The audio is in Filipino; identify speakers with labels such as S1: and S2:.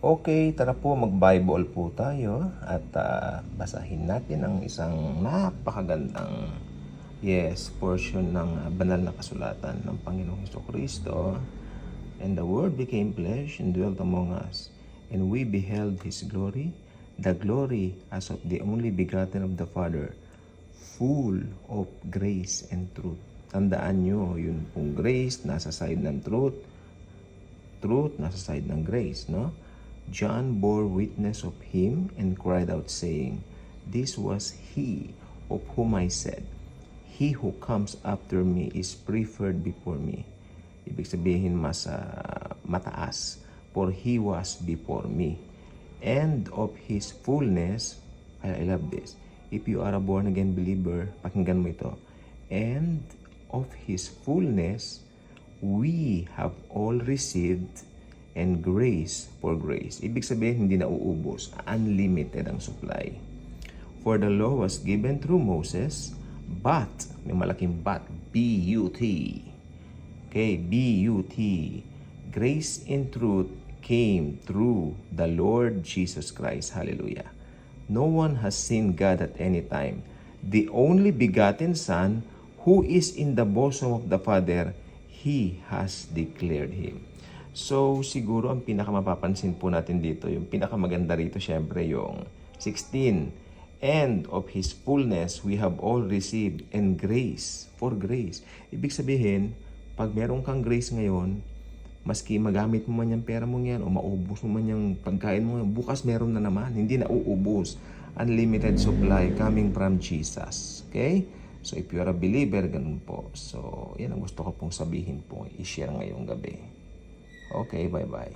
S1: Okay, tara po mag-Bible po tayo at ah, basahin natin ang isang napakagandang yes, portion ng ah, banal na kasulatan ng Panginoong Heso Kristo. And the Word became flesh and dwelt among us, and we beheld His glory, the glory as of the only begotten of the Father, full of grace and truth. Tandaan nyo, yun pong grace, nasa side ng truth, truth, nasa side ng grace, no? John bore witness of him and cried out, saying, This was he of whom I said, He who comes after me is preferred before me. Ibig sabihin, mas ah, mataas, for he was before me. And of his fullness, I love this. If you are a born again believer, pakinggan mo ito. And of his fullness, we have all received and grace for grace. Ibig sabihin, hindi na uubos. Unlimited ang supply. For the law was given through Moses, but, may malaking but, B-U-T. Okay, B-U-T. Grace and truth came through the Lord Jesus Christ. Hallelujah. No one has seen God at any time. The only begotten Son, who is in the bosom of the Father, He has declared Him. So, siguro ang pinakamapapansin po natin dito, yung pinakamaganda rito, syempre, yung 16. And of His fullness, we have all received and grace for grace. Ibig sabihin, pag meron kang grace ngayon, maski magamit mo man yung pera mo yan o maubos mo man yung pagkain mo, bukas meron na naman. Hindi na uubos. Unlimited supply coming from Jesus. Okay? So, if you are a believer, ganun po. So, yan ang gusto ko pong sabihin po, i-share ngayong gabi. Okay, bye-bye.